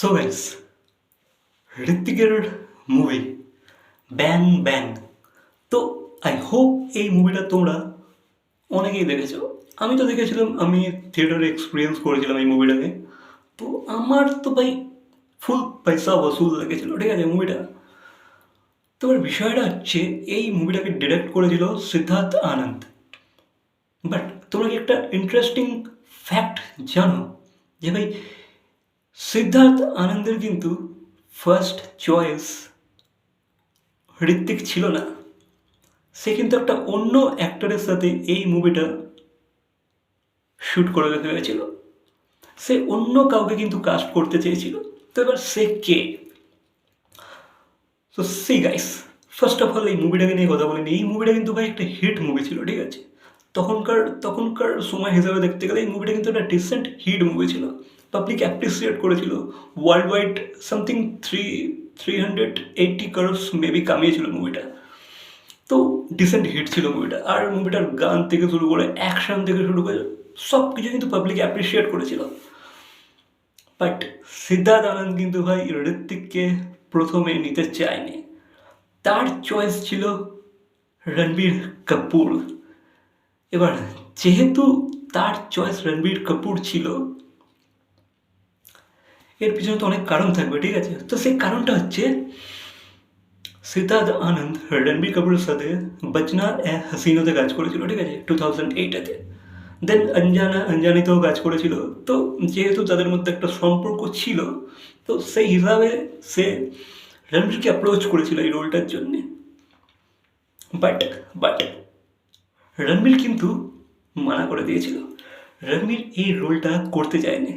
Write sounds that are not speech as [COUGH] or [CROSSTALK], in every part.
So guys ঋত্বিকের movie Bang Bang তো I hope এই মুভিটা তোমরা অনেকেই দেখেছ। আমি তো দেখেছিলাম, আমি থিয়েটারে এক্সপিরিয়েন্স করেছিলাম এই মুভিটাকে তো আমার তো ভাই ফুল পয়সা বসুল লেগেছিলো, ঠিক আছে মুভিটা তো এবার বিষয়টা হচ্ছে, এই মুভিটাকে ডিরেক্ট করেছিল সিদ্ধার্থ আনন্দ। বাট তোমরা কি একটা ইন্টারেস্টিং ফ্যাক্ট জানো? যে ভাই সিদ্ধার্থ আনন্দের কিন্তু ফার্স্ট চয়েস হৃত্বিক ছিল না। সে কিন্তু একটা অন্য অ্যাক্টরের সাথে এই মুভিটা শ্যুট দিতে হয়েছিল সে অন্য কাউকে কিন্তু কাস্ট করতে চেয়েছিল। তো এবার সে কে? তো see guys first of all এই মুভিটাকে নিয়ে কথা বলিনি। এই মুভিটা কিন্তু ভাই একটা হিট মুভি ছিল, ঠিক আছে? তখনকার তখনকার সময় হিসাবে দেখতে গেলে এই মুভিটা কিন্তু একটা ডিসেন্ট হিট মুভি ছিল। পাবলিক অ্যাপ্রিসিয়েট করেছিল। World wide something three three hundred eighty crores maybe কামিয়েছিল মুভিটা তো ডিসেন্ট হিট ছিল মুভিটা আর মুভিটার গান থেকে শুরু করে অ্যাকশন থেকে শুরু করে সব কিছু কিন্তু পাবলিক অ্যাপ্রিসিয়েট করেছিল। বাট সিদ্ধার্থ আনন্দ কিন্তু ভাই ঋত্বিককে প্রথমে নিতে চায়নি। তার চয়েস ছিল রণবীর কাপুর। এবার যেহেতু তার চয়েস রণবীর কাপুর ছিল এর পিছনে তো অনেক কারণ থাকবে, ঠিক আছে? তো সেই কারণটা হচ্ছে সিদ্ধার্থ আনন্দ রণবীর কাপুরের সাথে বচনা এ হাসিনোতে কাজ করেছিল, ঠিক আছে? টু থাউজেন্ড এইটেতে দেন অঞ্জানা অঞ্জানিতেও কাজ করেছিল। তো যেহেতু তাদের মধ্যে একটা সম্পর্ক ছিল, তো সেই হিসাবে সে রণবীরকে অ্যাপ্রোচ করেছিল এই রোলটার জন্যে। বাট বাট রণবীর কিন্তু মানা করে দিয়েছিল। রণবীর এই রোলটা করতে চায়নি।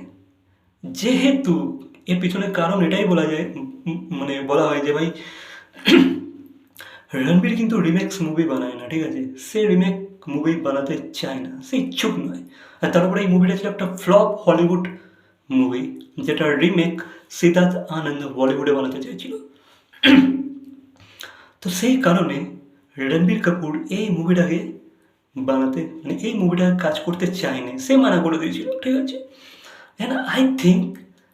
যেহেতু এর পিছনে কারণ এটাই বলা যায় মানে বলা হয় যে ভাই, [CLEARS THROAT] রণবীর কিন্তু রিমেক্স মুভি বানায় না, ঠিক আছে? সে রিমেক মুভি বানাতে চায় না, সে ইচ্ছুক নয়। আর তারপরে এই মুভিটা ছিল একটা ফ্লপ হলিউড মুভি যেটা রিমেক সিদ্ধার্থ আনন্দ বলিউডে বানাতে চাইছিল। [CLEARS THROAT] তো সেই কারণে রণবীর কাপুর এই মুভিটাকে বানাতে মানে এই মুভিটা কাজ করতে চায়নি। সে মানা করে দিয়েছিল, ঠিক আছে? অ্যান্ড আই থিঙ্ক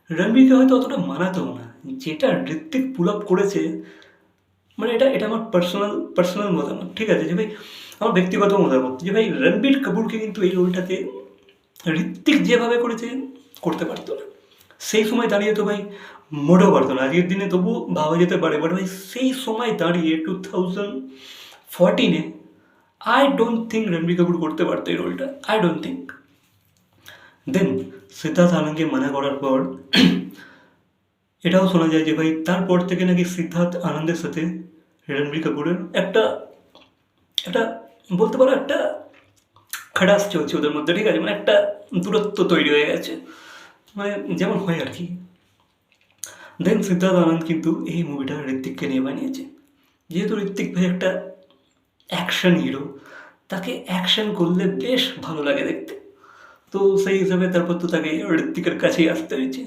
রণবীরকে হয়তো অতটা মানাতেও না। যেটা ঋত্বিক পুল আপ করেছে মানে এটা এটা আমার পার্সোনাল পার্সোনাল মতামত, ঠিক আছে? যে ভাই, আমার ব্যক্তিগত মতামত, যে ভাই রণবীর কাপুরকে কিন্তু এই রোলটাতে ঋত্বিক যেভাবে করেছে, করতে পারতো না। সেই সময় দাঁড়িয়ে তো ভাই মোটেও পারতো না। আজকের দিনে তবু ভাবা যেতে পারে বাট ভাই সেই সময় দাঁড়িয়ে two thousand ফোরটিনে I don't think Ranbir Kapoor করতে পারতো এই রোলটা। I don't think then Siddharth আনন্দকে মানা করার পর [CLEARS THROAT] এটাও শোনা যায় যে ভাই, তারপর থেকে নাকি সিদ্ধার্থ আনন্দের সাথে রণবীর কাপুরের একটা একটা বলতে পারো একটা খাটাস চলছে ওদের মধ্যে, ঠিক আছে? মানে একটা দূরত্ব তৈরি হয়ে গেছে। মানে যেমন হয় আর কি। দেন সিদ্ধার্থ আনন্দ কিন্তু এই মুভিটা ঋত্বিককে নিয়ে বানিয়েছে। যেহেতু ঋত্বিক ভাই একটা অ্যাকশন হিরো তাকে অ্যাকশন করলে বেশ ভালো লাগে দেখতে। তো সেই হিসাবে তারপর তো তাকে ঋত্বিকের কাছেই আসতে হয়েছে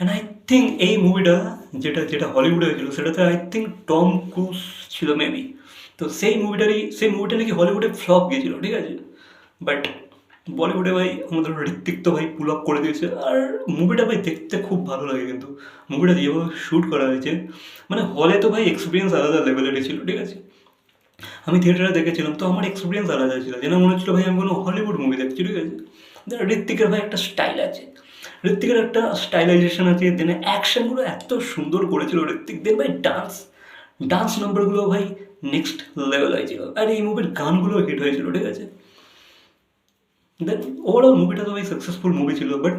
অ্যান্ড আই থিঙ্ক এই মুভিটা যেটা যেটা হলিউডে হয়েছিল সেটাতে আই থিঙ্ক টম ক্রুজ ছিল মেবি তো সেই মুভিটারই সেই মুভিটা নাকি হলিউডে ফ্লপ গিয়েছিল ঠিক আছে বাট বলিউডে ভাই আমাদের ঋত্বিক তো ভাই পুল আপ করে দিয়েছে আর মুভিটা ভাই দেখতে খুব ভালো লাগে কিন্তু মুভিটা যেভাবে শ্যুট করা হয়েছে মানে হলে তো ভাই এক্সপিরিয়েন্স আলাদা লেভেলেরই ছিল ঠিক আছে আমি থিয়েটারে দেখেছিলাম তো আমার এক্সপিরিয়েন্স আলাদা ছিল যেন মনে হচ্ছিল ভাই আমি কোনো হলিউড মুভি দেখছি ঠিক আছে ঋত্বিকের ভাই একটা স্টাইল আছে। ঋত্বিকের একটা স্টাইলাইজেশন আছে দেন অ্যাকশনগুলো এত সুন্দর করেছিল ঋত্বিক দেন ভাই ডান্স ডান্স নাম্বারগুলো ভাই নেক্সট লেভেল হয়েছিল আর এই মুভির গানগুলো হিট হয়েছিল, ঠিক আছে? দেন ওভারঅল মুভিটা তো ভাই সাকসেসফুল মুভি ছিল বাট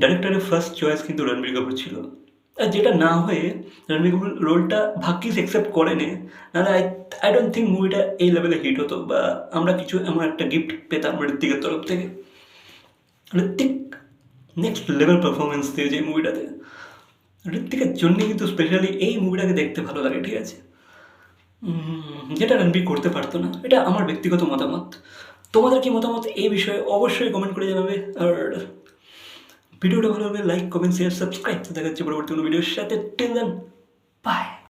ডাইরেক্টরের ফার্স্ট চয়েস কিন্তু রণবীর কাপুর ছিল। আর যেটা না হয়ে রণবীর কাপুর রোলটা ভাগ্যিস অ্যাকসেপ্ট করেনি, নাহলে আই আই ডোন্ট থিঙ্ক মুভিটা এই লেভেলে হিট হতো, বা আমরা কিছু এমন একটা গিফট পেতাম ঋত্বিকের তরফ থেকে। ঋত্বিক নেক্সট লেভেল পারফরমেন্স দিয়েছে এই মুভিটাতে ঋত্বিকের জন্য কিন্তু স্পেশালি এই মুভিটাকে দেখতে ভালো লাগে ঠিক আছে যেটা রণবীর করতে পারতো না, এটা আমার ব্যক্তিগত মতামত। তোমাদের কি মতামত এই বিষয়ে অবশ্যই কমেন্ট করে জানাবে। আর ভিডিওটা ভালো লাগলে লাইক কমেন্ট শেয়ার সাবস্ক্রাইব দেখা যাচ্ছে পরবর্তী কোনো ভিডিওর সাথে। Till then by